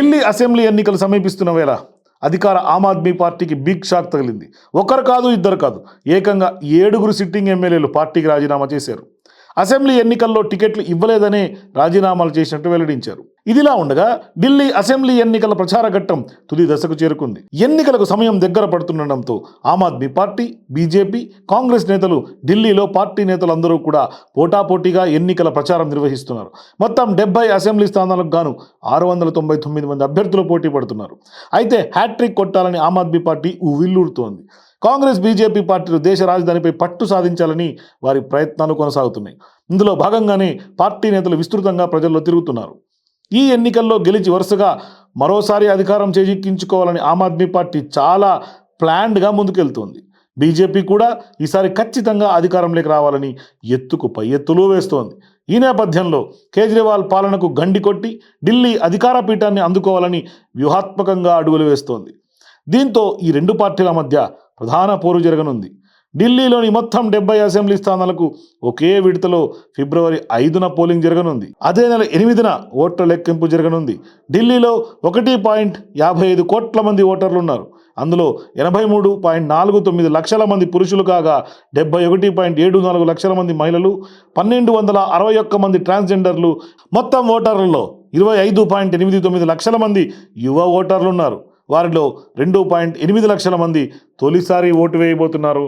Delhi assembly ఎన్నికలు సమీపిస్తున్న వేళ అధికార ఆమ్ ఆద్మీ పార్టీకి బిగ్ షాక్ తగిలింది. ఒకరు కాదు ఇద్దరు కాదు. ఏకంగా ఏడుగురు సిట్టింగ్ ఎమ్మెల్యేలు పార్టీకి రాజీనామా చేశారు. అసెంబ్లీ ఎన్నికల్లో టికెట్లు ఇవ్వలేదనే రాజీనామాలు చేసినట్టు వెల్లడించారు. ఇదిలా ఉండగా ఢిల్లీ అసెంబ్లీ ఎన్నికల ప్రచార ఘట్టం తుది దశకు చేరుకుంది. ఎన్నికలకు సమయం దగ్గర పడుతుండటంతో Aam Aadmi party BJP Congress నేతలు ఢిల్లీలో పార్టీ నేతలందరూ కూడా పోటాపోటీగా ఎన్నికల ప్రచారం నిర్వహిస్తున్నారు. మొత్తం డెబ్బై అసెంబ్లీ స్థానాలకు గాను ఆరు వందల తొంభై తొమ్మిది మంది అభ్యర్థులు పోటీ పడుతున్నారు. అయితే హ్యాట్రిక్ కొట్టాలని ఆమ్ ఆద్మీ పార్టీ ఉవ్విల్లూరుతోంది కాంగ్రెస్ బీజేపీ పార్టీలు దేశ రాజధానిపై పట్టు సాధించాలని వారి ప్రయత్నాలు కొనసాగుతున్నాయి. ఇందులో భాగంగానే పార్టీ నేతలు విస్తృతంగా ప్రజల్లో తిరుగుతున్నారు. ఈ ఎన్నికల్లో గెలిచి వరుసగా మరోసారి అధికారం చేజిక్కించుకోవాలని ఆమ్ ఆద్మీ పార్టీ చాలా ప్లాన్డ్గా ముందుకెళ్తోంది. బీజేపీ కూడా ఈసారి ఖచ్చితంగా అధికారంలోకి రావాలని ఎత్తుకు పై ఎత్తులు వేస్తోంది. ఈ నేపథ్యంలో కేజ్రీవాల్ పాలనకు గండి కొట్టి ఢిల్లీ అధికార పీఠాన్ని అందుకోవాలని వ్యూహాత్మకంగా అడుగులు వేస్తోంది. దీంతో ఈ రెండు పార్టీల మధ్య ప్రధాన పోరు జరగనుంది. ఢిల్లీలోని మొత్తం డెబ్బై అసెంబ్లీ స్థానాలకు ఒకే విడతలో ఫిబ్రవరి ఐదున పోలింగ్ జరగనుంది. అదే నెల ఎనిమిదిన ఓట్ల లెక్కింపు జరగనుంది. ఢిల్లీలో ఒకటి పాయింట్ యాభై ఐదు కోట్ల మంది ఓటర్లు ఉన్నారు అందులో ఎనభై మూడు పాయింట్ నాలుగు తొమ్మిది లక్షల మంది పురుషులు కాగా డెబ్బై ఒకటి పాయింట్ ఏడు నాలుగు లక్షల మంది మహిళలు పన్నెండు వందల అరవై ఒక్క మంది ట్రాన్స్జెండర్లు మొత్తం ఓటర్లలో ఇరవై ఐదు పాయింట్ ఎనిమిది తొమ్మిది లక్షల మంది యువ ఓటర్లు ఉన్నారు వారిలో రెండు పాయింట్ ఎనిమిది లక్షల మంది తొలిసారి ఓటు వేయబోతున్నారు.